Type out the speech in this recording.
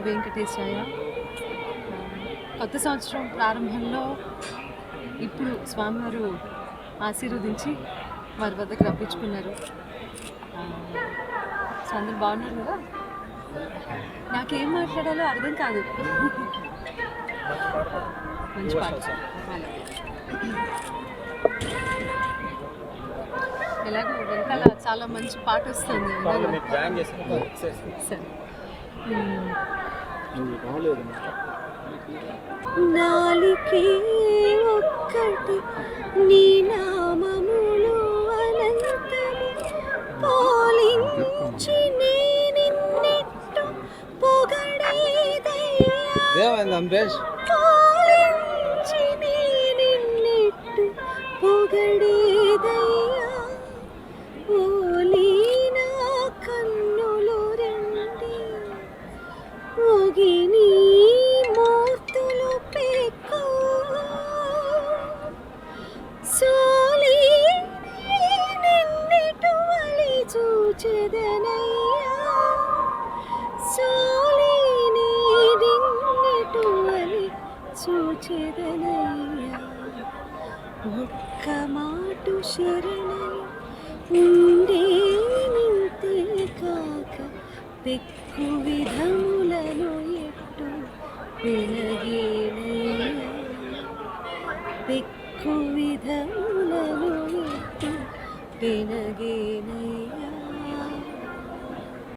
వెంకటేశాయ. కొత్త సంవత్సరం ప్రారంభంలో ఇప్పుడు స్వామివారు ఆశీర్వదించి వారి వద్దకు రప్పించుకున్నారు. సో అందరు బాగున్నారు కదా? నాకేం మాట్లాడాలో అర్థం కాదు. మంచి పాట. ఎలాగో వెనకాల చాలా మంచి పాట వస్తుంది. నాలికే ఒక్కటి నీ నామములు అనంతము. పాలించి నీ నిన్నెట్టు పొగడేదయ్యా అంబేష్? చూచెదనయ్యా ఒక్క మాటు శరణై ఉండే నింతే కాక పెక్కు విధములను ఎట్టు వినగేనయ్యా పెక్కు విధములను ఎట్టు వినగేనయ్యా